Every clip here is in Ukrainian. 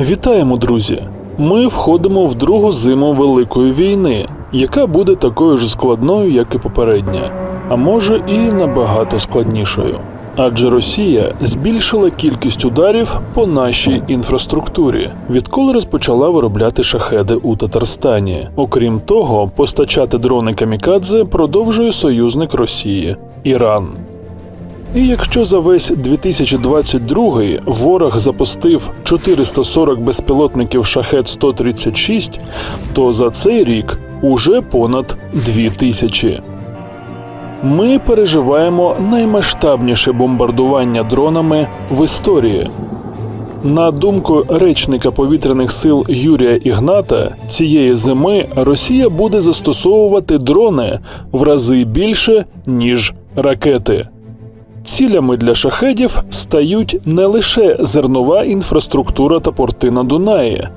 Вітаємо, друзі! Ми входимо в другу зиму Великої війни, яка буде такою ж складною, як і попередня, а може і набагато складнішою. Адже Росія збільшила кількість ударів по нашій інфраструктурі, відколи розпочала виробляти шахеди у Татарстані. Окрім того, постачати дрони камікадзе продовжує союзник Росії Іран. І якщо за весь 2022 ворог запустив 440 безпілотників шахет 136, то за цей рік уже понад 2000. Ми переживаємо наймасштабніше бомбардування дронами в історії. На думку речника повітряних сил Юрія Ігната, цієї зими Росія буде застосовувати дрони в рази більше, ніж ракети. Цілями для шахедів стають не лише зернова інфраструктура та порти на Дунаї,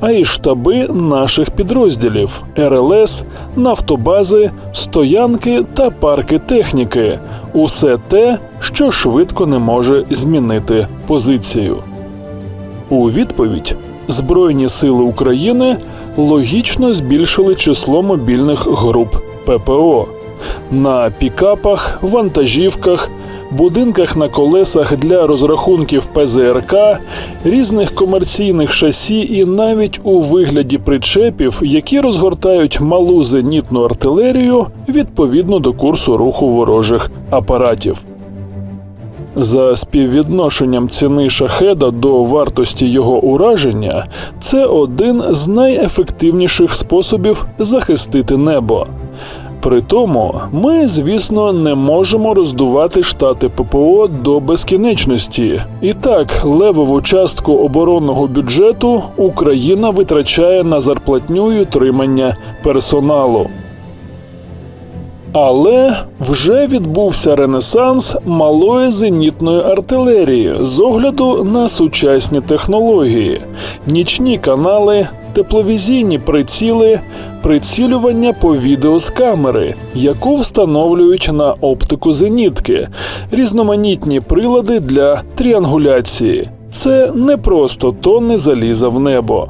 а й штаби наших підрозділів РЛС, нафтобази, стоянки та парки техніки усе те, що швидко не може змінити позицію. У відповідь Збройні сили України логічно збільшили число мобільних груп ППО на пікапах, вантажівках, будинках на колесах для розрахунків ПЗРК, різних комерційних шасі і навіть у вигляді причепів, які розгортають малу зенітну артилерію відповідно до курсу руху ворожих апаратів. За співвідношенням ціни шахеда до вартості його ураження, це один з найефективніших способів захистити небо. При тому, ми, звісно, не можемо роздувати штати ППО до безкінечності. І так, левову частку оборонного бюджету Україна витрачає на зарплатню й утримання персоналу. Але вже відбувся ренесанс малої зенітної артилерії з огляду на сучасні технології, нічні канали, тепловізійні приціли, прицілювання по відео з камери, яку встановлюють на оптику зенітки, різноманітні прилади для тріангуляції. Це не просто тонни заліза в небо.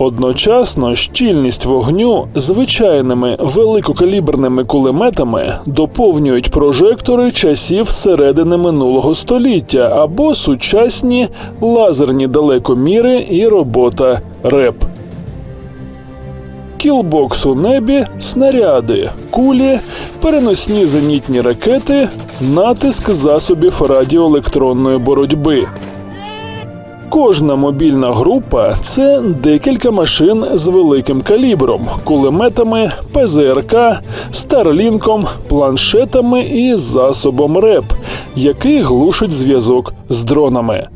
Одночасно щільність вогню звичайними великокаліберними кулеметами доповнюють прожектори часів середини минулого століття або сучасні лазерні далекоміри і робота РЕП. Кілбокс у небі, снаряди, кулі, переносні зенітні ракети, натиск засобів радіоелектронної боротьби. Кожна мобільна група це декілька машин з великим калібром, кулеметами, ПЗРК, старлінком, планшетами і засобом РЕП, який глушить зв'язок з дронами.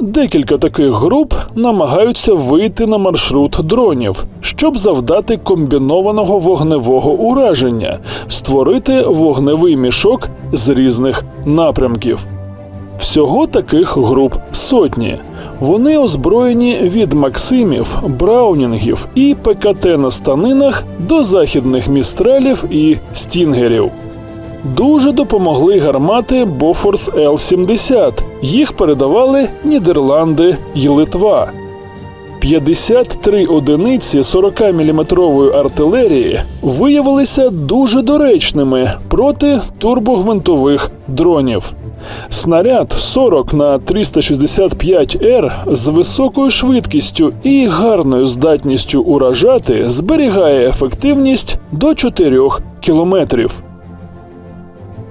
Декілька таких груп намагаються вийти на маршрут дронів, щоб завдати комбінованого вогневого ураження, створити вогневий мішок з різних напрямків. Всього таких груп сотні. Вони озброєні від Максимів, Браунінгів і ПКТ на станинах до західних містралів і стінгерів. Дуже допомогли гармати Бофорс Л-70. Їх передавали Нідерланди й Литва. 53 одиниці 40-мм артилерії виявилися дуже доречними проти турбогвинтових дронів. Снаряд 40 на 365 р з високою швидкістю і гарною здатністю уражати зберігає ефективність до 4 кілометрів.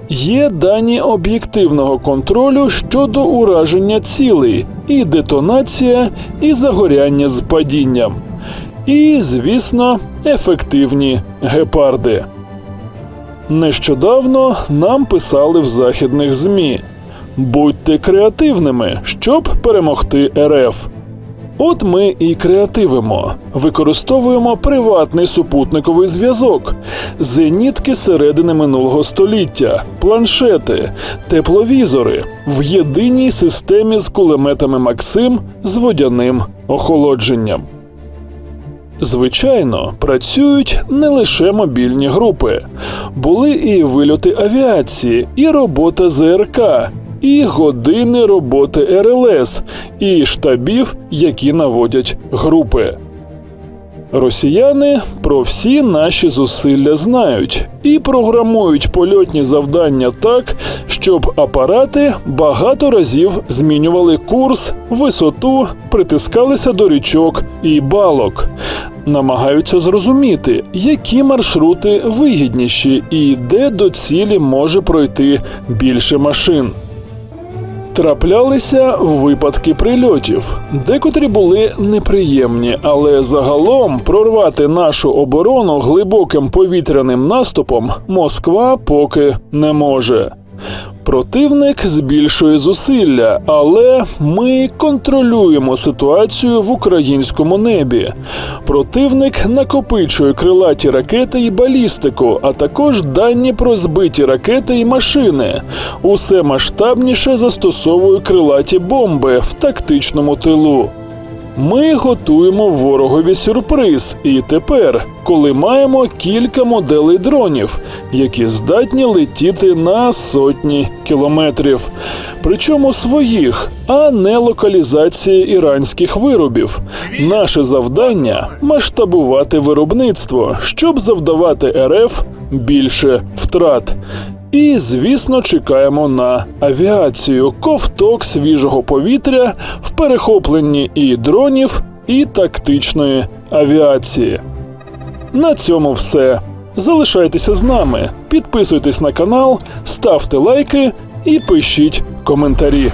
Є дані об'єктивного контролю щодо ураження цілей, і детонація, і загоряння з падінням. І, звісно, ефективні гепарди. Нещодавно нам писали в західних ЗМІ: будьте креативними, щоб перемогти РФ. От ми і креативимо, використовуємо приватний супутниковий зв'язок, зенітки середини минулого століття, планшети, тепловізори в єдиній системі з кулеметами Максим з водяним охолодженням. Звичайно, працюють не лише мобільні групи, були і вильоти авіації, і робота ЗРК, і години роботи РЛС, і штабів, які наводять групи. Росіяни про всі наші зусилля знають і програмують польотні завдання так, щоб апарати багато разів змінювали курс, висоту, притискалися до річок і балок. Намагаються зрозуміти, які маршрути вигідніші і де до цілі може пройти більше машин. Траплялися випадки прильотів, декотрі були неприємні, але загалом прорвати нашу оборону глибоким повітряним наступом Москва поки не може. Противник збільшує зусилля, але ми контролюємо ситуацію в українському небі. Противник накопичує крилаті ракети і балістику, а також дані про збиті ракети і машини. Усе масштабніше застосовує крилаті бомби в тактичному тилу. Ми готуємо ворогові сюрприз, і тепер, коли маємо кілька моделей дронів, які здатні летіти на сотні кілометрів, причому своїх, а не локалізації іранських виробів. Наше завдання масштабувати виробництво, щоб завдавати РФ більше втрат. І, звісно, чекаємо на авіацію, ковток свіжого повітря в перехопленні і дронів, і тактичної авіації. На цьому все. Залишайтеся з нами, підписуйтесь на канал, ставте лайки і пишіть коментарі.